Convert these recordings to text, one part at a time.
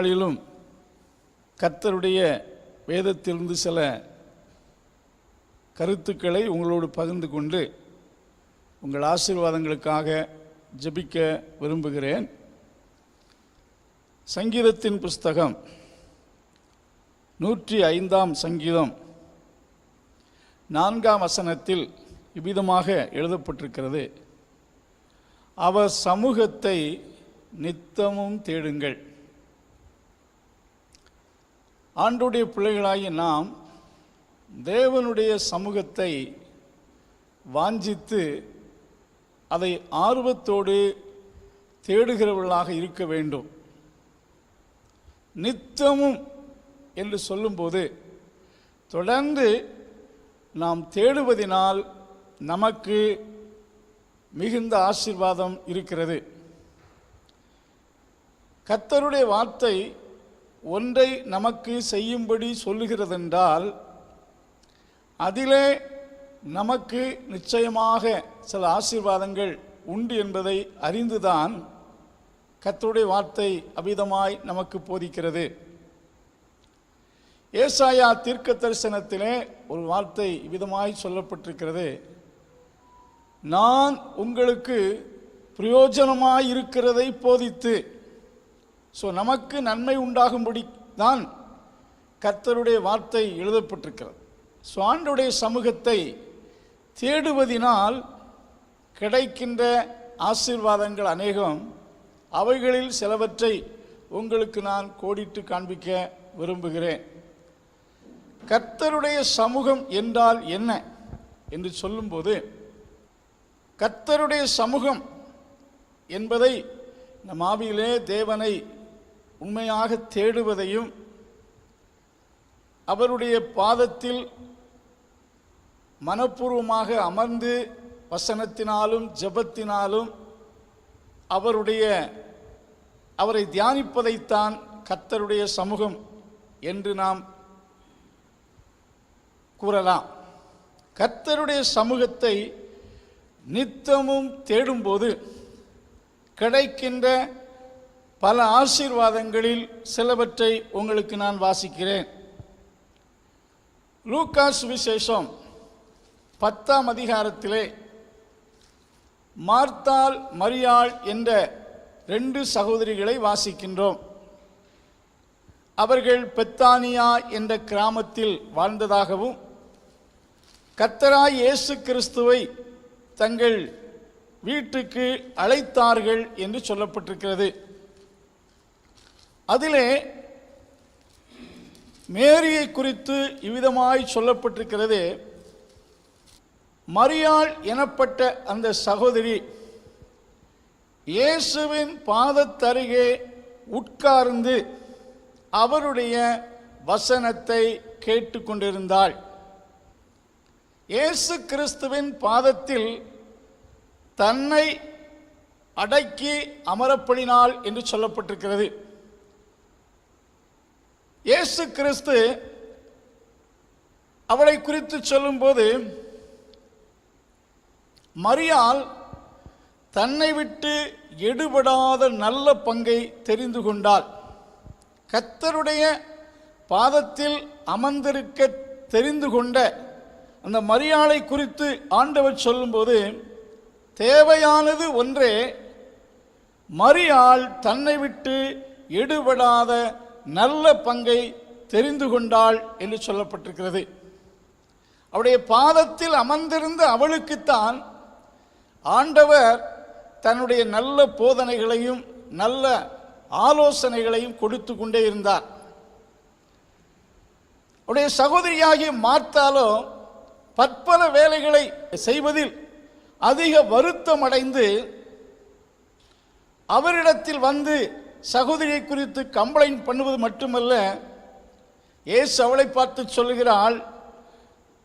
நாளிலும் கர்த்தருடைய வேதத்திலிருந்து சில கருத்துக்களை உங்களோடு பகிர்ந்து கொண்டு உங்கள் ஆசீர்வாதங்களுக்காக ஜபிக்க விரும்புகிறேன். சங்கீதத்தின் புஸ்தகம் நூற்றி ஐந்தாம் சங்கீதம் நான்காம் வசனத்தில் இவ்விதமாக எழுதப்பட்டிருக்கிறது. அவர் சமூகத்தை நித்தமும் தேடுங்கள். ஆண்டுடைய பிள்ளைகளாகி நாம் தேவனுடைய சமூகத்தை வாஞ்சித்து அதை ஆர்வத்தோடு தேடுகிறவர்களாக இருக்க வேண்டும். நித்தமும் என்று சொல்லும்போது தொடர்ந்து நாம் தேடுவதினால் நமக்கு மிகுந்த ஆசீர்வாதம் இருக்கிறது. கத்தருடைய வார்த்தை ஒன்றை நமக்கு செய்யும்படி சொல்லுகிறதென்றால் அதிலே நமக்கு நிச்சயமாக சில ஆசீர்வாதங்கள் உண்டு என்பதை அறிந்துதான் கத்துடைய வார்த்தை அபிதமாய் நமக்கு போதிக்கிறது. ஏசாயா தீர்க்க தரிசனத்திலே ஒரு வார்த்தை இவ்விதமாய் சொல்லப்பட்டிருக்கிறது. நான் உங்களுக்கு பிரயோஜனமாய் இருக்கிறதை போதித்து ஸோ நமக்கு நன்மை உண்டாகும்படி தான் கர்த்தருடைய வார்த்தை எழுதப்பட்டிருக்கிறது. ஸோ ஆண்டுடைய சமூகத்தை தேடுவதினால் கிடைக்கின்ற ஆசீர்வாதங்கள் அநேகம் அவைகளில் சிலவற்றை உங்களுக்கு நான் கோடிட்டு காண்பிக்க விரும்புகிறேன். கர்த்தருடைய சமூகம் என்றால் என்ன என்று சொல்லும்போது கர்த்தருடைய சமூகம் என்பதை நம் ஆவியிலே தேவனை உண்மையாக தேடுவதையும் அவருடைய பாதத்தில் மனப்பூர்வமாக அமர்ந்து வசனத்தினாலும் ஜெபத்தினாலும் அவருடைய அவரை தியானிப்பதைத்தான் கர்த்தருடைய சமூகம் என்று நாம் கூறலாம். கர்த்தருடைய சமூகத்தை நித்தமும் தேடும்போது கிடைக்கின்ற பல ஆசீர்வாதங்களில் சிலவற்றை உங்களுக்கு நான் வாசிக்கிறேன். லூக்காஸ் விசேஷம் பத்தாம் அதிகாரத்திலே மார்த்தாள் மரியாள் என்ற ரெண்டு சகோதரிகளை வாசிக்கின்றோம். அவர்கள் பெத்தானியா என்ற கிராமத்தில் வாழ்ந்ததாகவும் கத்தராய் இயேசு கிறிஸ்துவை தங்கள் வீட்டுக்கு அழைத்தார்கள் என்று சொல்லப்பட்டிருக்கிறது. அதிலே மேரியை குறித்து இவ்விதமாய் சொல்லப்பட்டிருக்கிறது மரியாள் எனப்பட்ட அந்த சகோதரி இயேசுவின் பாதத்தருகே உட்கார்ந்து அவருடைய வசனத்தை கேட்டுக்கொண்டிருந்தாள். இயேசு கிறிஸ்துவின் பாதத்தில் தன்னை அடக்கி அமரப்படினாள் என்று சொல்லப்பட்டிருக்கிறது. இயேசு கிறிஸ்து அவளை குறித்து சொல்லும்போது மரியாள் தன்னை விட்டு எடுபடாத நல்ல பங்கை தெரிந்து கொண்டாள். கத்தருடைய பாதத்தில் அமர்ந்திருக்க தெரிந்து கொண்ட அந்த மரியாளை குறித்து ஆண்டவர் சொல்லும்போது தேவையானது ஒன்றே மரியாள் தன்னை விட்டு எடுபடாத நல்ல பங்கை தெரிந்து கொண்டாள் என்று சொல்லப்பட்டிருக்கிறது. அவருடைய பாதத்தில் அமர்ந்திருந்த அவளுக்குத்தான் ஆண்டவர் தன்னுடைய நல்ல போதனைகளையும் நல்ல ஆலோசனைகளையும் கொடுத்து கொண்டே இருந்தார். அவருடைய சகோதரியாகிய மார்த்தாலோ பற்பல வேலைகளை செய்வதில் அதிக வருத்தம் அடைந்து அவரிடத்தில் வந்து சகோதரியை குறித்து கம்ப்ளைண்ட் பண்ணுவது மட்டுமல்ல ஏசு அவளை பார்த்து சொல்லுகிறாள்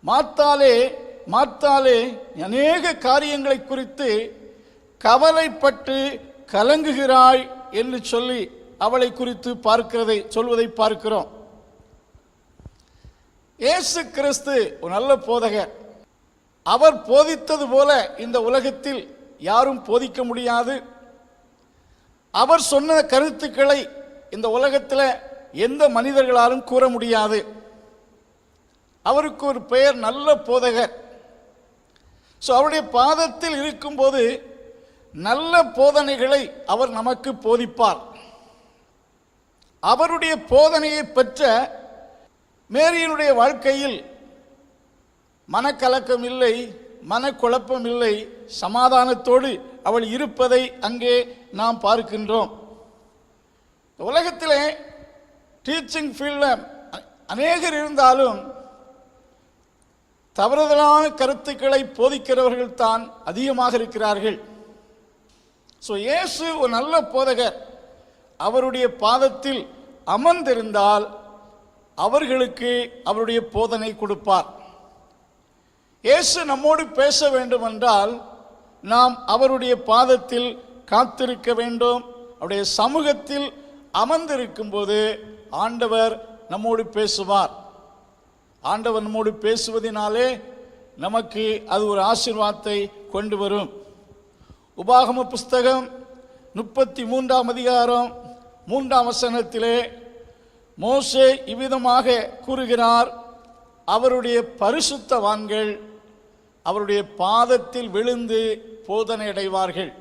மாத்தாலே மாத்தாலே அநேக காரியங்களை குறித்து கவலைப்பட்டு கலங்குகிறாய் என்று சொல்லி அவளை குறித்து பார்க்கிறதை சொல்வதை பார்க்கிறோம். இயேசு கிறிஸ்து ஒரு நல்ல போதகர். அவர் போதித்தது போல இந்த உலகத்தில் யாரும் போதிக்க முடியாது. அவர் சொன்ன கருத்துக்களை இந்த உலகத்தில் எந்த மனிதர்களாலும் கூற முடியாது. அவருக்கு ஒரு பெயர் நல்ல போதகர். ஸோ அவருடைய பாதத்தில் இருக்கும்போது நல்ல போதனைகளை அவர் நமக்கு போதிப்பார். அவருடைய போதனையை பெற்ற மேரியனுடைய வாழ்க்கையில் மனக்கலக்கம் இல்லை மனக்குழப்பம் இல்லை சமாதானத்தோடு அவள் இருப்பதை அங்கே நாம் பார்க்கின்றோம். உலகத்திலே டீச்சிங் ஃபீல்டில் அநேகர் இருந்தாலும் தவறுதலான கருத்துக்களை போதிக்கிறவர்கள் தான் அதிகமாக இருக்கிறார்கள். ஸோ இயேசு ஒரு நல்ல போதகர். அவருடைய பாதத்தில் அமர்ந்திருந்தால் அவர்களுக்கு அவருடைய போதனை கொடுப்பார். இயேசு நம்மோடு பேச வேண்டுமென்றால் நாம் அவருடைய பாதத்தில் காத்திருக்க வேண்டும். அவருடைய சமூகத்தில் அமர்ந்திருக்கும் போது ஆண்டவர் நம்மோடு பேசுவார். ஆண்டவர் நம்மோடு பேசுவதினாலே நமக்கு அது ஒரு ஆசீர்வாதத்தை கொண்டு வரும். உபாகம புஸ்தகம் முப்பத்தி மூன்றாம் அதிகாரம் மூன்றாம் வசனத்திலே மோசே இவ்விதமாக கூறுகிறார் அவருடைய பரிசுத்தவான்கள் அவருடைய பாதத்தில் விழுந்து போதனை அடைவார்கள்.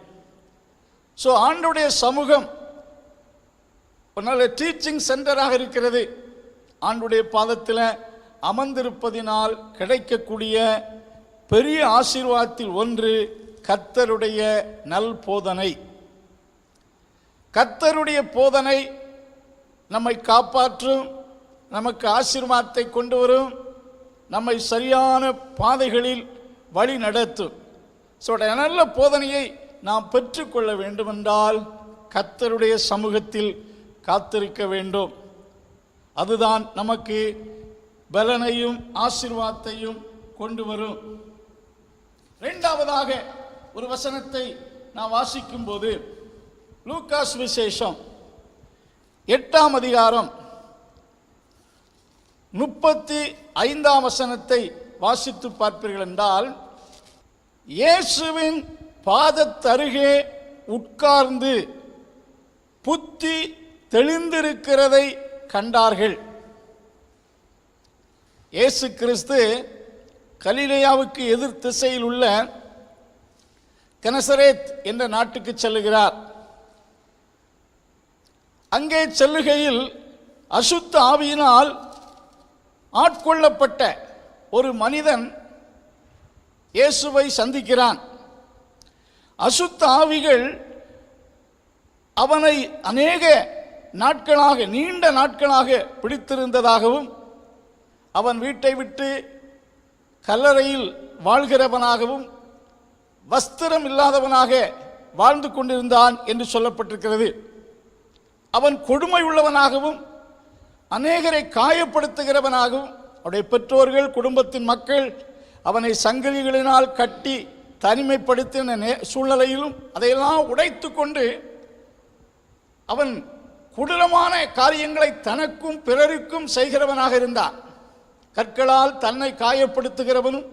ஸோ ஆண்டுடைய சமூகம் ஒரு நல்ல டீச்சிங் சென்டராக இருக்கிறது. ஆண்டுடைய பாதத்தில் அமர்ந்திருப்பதினால் கிடைக்கக்கூடிய பெரிய ஆசீர்வாதத்தில் ஒன்று கர்த்தருடைய நல் போதனை. கர்த்தருடைய போதனை நம்மை காப்பாற்றும் நமக்கு ஆசீர்வாதத்தை கொண்டு வரும் நம்மை சரியான பாதைகளில் வழி நடத்தும் ஸோ நல்ல போதனையை நாம் பெற்றுக்கொள்ள வேண்டுமென்றால் கத்தருடைய சமூகத்தில் காத்திருக்க வேண்டும். அதுதான் நமக்கு பலனையும் ஆசிர்வாதத்தையும் கொண்டு வரும். இரண்டாவதாக ஒரு வசனத்தை நான் வாசிக்கும் போது லூக்காஸ் விசேஷம் எட்டாம் அதிகாரம் முப்பத்தி ஐந்தாம் வசனத்தை வாசித்து பார்ப்பீர்கள் என்றால் இயேசுவின் பாதத்தருகே உட்கார்ந்து புத்தி தெளிந்திருக்கிறதை கண்டார்கள். இயேசு கிறிஸ்து கலிலேயாவுக்கு எதிர் திசையில் உள்ள கெனசரேத் என்ற நாட்டுக்கு செல்லுகிறார். அங்கே செல்லுகையில் அசுத்த ஆவியினால் ஆட்கொள்ளப்பட்ட ஒரு மனிதன் இயேசுவை சந்திக்கிறான். அசுத்த ஆவிகள் அவனை அநேக நாட்களாக நீண்ட நாட்களாக பிடித்திருந்ததாகவும் அவன் வீட்டை விட்டு கல்லறையில் வாழ்கிறவனாகவும் வஸ்திரம் இல்லாதவனாக வாழ்ந்து கொண்டிருந்தான் என்று சொல்லப்பட்டிருக்கிறது. அவன் கொடுமை உள்ளவனாகவும் அநேகரை காயப்படுத்துகிறவனாகவும் அவருடைய பெற்றோர்கள் குடும்பத்தின் மக்கள் அவனை சங்கிலிகளினால் கட்டி தனிமைப்படுத்தின நே- சூழ்நிலையிலும் அதையெல்லாம் உடைத்து கொண்டு அவன் கொடூரமான காரியங்களை தனக்கும் பிறருக்கும் செய்கிறவனாக இருந்தான். கற்களால் தன்னை காயப்படுத்துகிறவனும்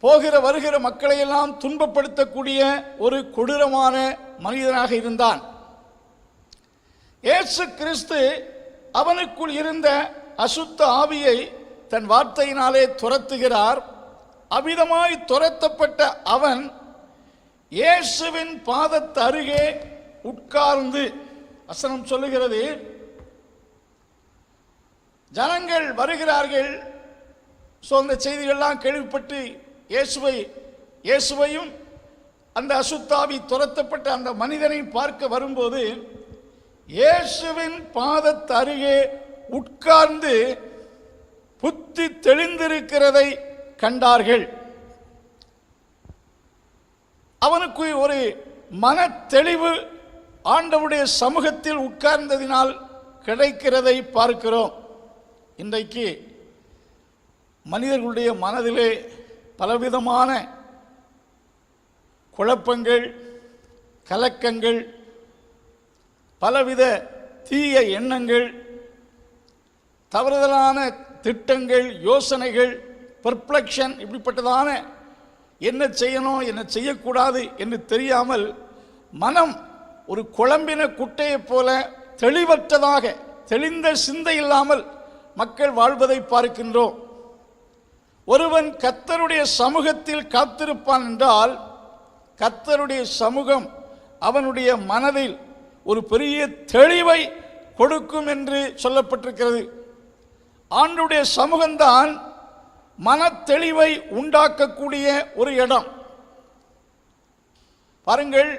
போகிற வருகிற மக்களையெல்லாம் துன்பப்படுத்தக்கூடிய ஒரு கொடூரமான மனிதனாக இருந்தான். இயேசு கிறிஸ்து அவனுக்குள் இருந்த அசுத்த ஆவியை தன் வார்த்தையினாலே துரத்துகிறார். அவ்விதமாய் துரத்தப்பட்ட அவன் இயேசுவின் பாதத்து அருகே உட்கார்ந்து வசனம் சொல்லுகிறது. ஜனங்கள் வருகிறார்கள். ஸோ அந்த செய்திகள்லாம் கேள்விப்பட்டு இயேசுவை இயேசுவையும் அந்த அசுத்தாவி துரத்தப்பட்ட அந்த மனிதனை பார்க்க வரும்போது இயேசுவின் பாதத்து அருகே உட்கார்ந்து புத்தி தெளிந்திருக்கிறதை கண்டார்கள். அவனுக்கு ஒரு மன தெளிவு ஆண்டவுடைய சமூகத்தில் உட்கார்ந்ததினால் கிடைக்கிறதை பார்க்கிறோம். இன்றைக்கு மனிதர்களுடைய மனதிலே பலவிதமான குழப்பங்கள் கலக்கங்கள் பலவித தீய எண்ணங்கள் தவறுதலான திட்டங்கள் யோசனைகள் பர்ப்ளக்ஷன் இப்படிப்பட்டதான என்ன செய்யணும் என்ன செய்யக்கூடாது என்று தெரியாமல் மனம் ஒரு குழம்பின குட்டையைப் போல தெளிவற்றதாக தெளிந்த சிந்தை இல்லாமல் மக்கள் வாழ்வதை பார்க்கின்றோம். ஒருவன் கத்தருடைய சமூகத்தில் காத்திருப்பான் என்றால் கத்தருடைய சமூகம் அவனுடைய மனதில் ஒரு பெரிய தெளிவை கொடுக்கும் என்று சொல்லப்பட்டிருக்கிறது. ஆண்டுடைய சமூகம்தான் மன தெளிவை உண்டாக்கக்கூடிய ஒரு இடம். பாருங்கள்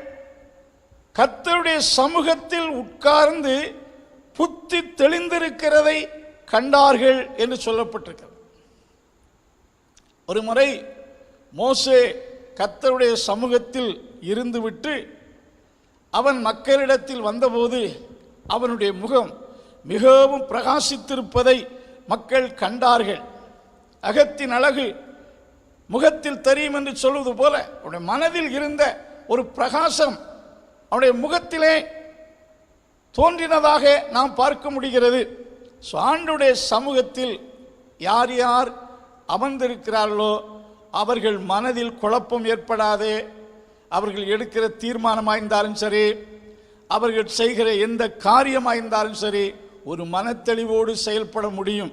கத்தருடைய சமூகத்தில் உட்கார்ந்து புத்தி தெளிந்திருக்கிறதை கண்டார்கள் என்று சொல்லப்பட்டிருக்கிறது. ஒரு முறை மோசே கத்தருடைய சமூகத்தில் இருந்துவிட்டு அவன் மக்களிடத்தில் வந்தபோது அவனுடைய முகம் மிகவும் பிரகாசித்திருப்பதை மக்கள் கண்டார்கள். அகத்தின் அழகு முகத்தில் தெரியும் என்று சொல்வது போல அவனுடைய மனதில் இருந்த ஒரு பிரகாசம் அவனுடைய முகத்திலே தோன்றினதாக நாம் பார்க்க முடிகிறது. ஸோ ஆண்டுடைய சமூகத்தில் யார் யார் அமர்ந்திருக்கிறார்களோ அவர்கள் மனதில் குழப்பம் ஏற்படாதே. அவர்கள் எடுக்கிற தீர்மானமாக இருந்தாலும் சரி அவர்கள் செய்கிற எந்த காரியமாக இருந்தாலும் சரி ஒரு மனத்தெளிவோடு செயல்பட முடியும்.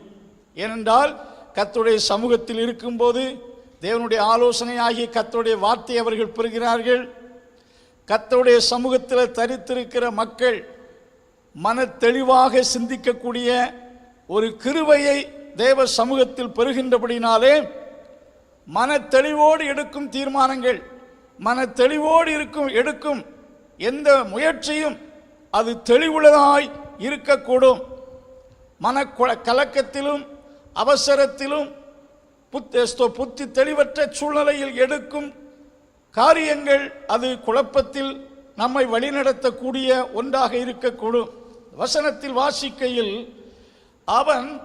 ஏனென்றால் கத்துடைய சமூகத்தில் இருக்கும்போது தேவனுடைய ஆலோசனை ஆகிய வார்த்தை அவர்கள் பெறுகிறார்கள். கத்தோடைய சமூகத்தில் தரித்திருக்கிற மக்கள் மன தெளிவாக சிந்திக்கக்கூடிய ஒரு கிருவையை தேவ சமூகத்தில் பெறுகின்றபடினாலே மன தெளிவோடு எடுக்கும் தீர்மானங்கள் மன தெளிவோடு இருக்கும் எடுக்கும் எந்த முயற்சியும் அது தெளிவுள்ளதாய் இருக்கக்கூடும். மன கலக்கத்திலும் அவசரத்திலும் புத்தேஸ்தோ புத்தி தெளிவற்ற சூழ்நிலையில் எடுக்கும் காரியங்கள் அது குழப்பத்தில் நம்மை வழிநடத்தக்கூடிய ஒன்றாக இருக்கக்கூடும். வசனத்தில் வாசிக்கையில் அவன்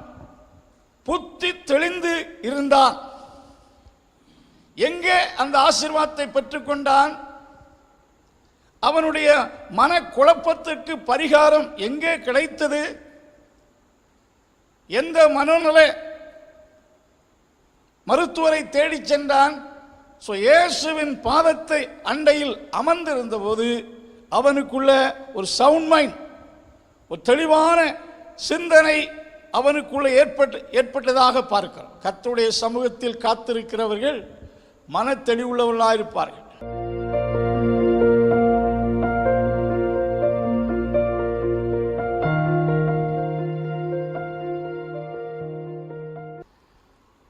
புத்தி தெளிந்து இருந்தான். எங்கே அந்த ஆசீர்வாதத்தை பெற்றுக்கொண்டான்? அவனுடைய மனக்குழப்பத்திற்கு பரிகாரம் எங்கே கிடைத்தது? எந்த மனோநல மருத்துவரை தேடிச் சென்றான்? ஸோ இயேசுவின் பாதத்தை அண்டையில் அமர்ந்திருந்தபோது அவனுக்குள்ள ஒரு சவுண்ட் மைண்ட் ஒரு தெளிவான சிந்தனை அவனுக்குள்ள ஏற்பட்டு ஏற்பட்டதாக பார்க்கிறோம். கத்துடைய சமூகத்தில் காத்திருக்கிறவர்கள் மன தெளிவுள்ளவர்களாக இருப்பார்கள்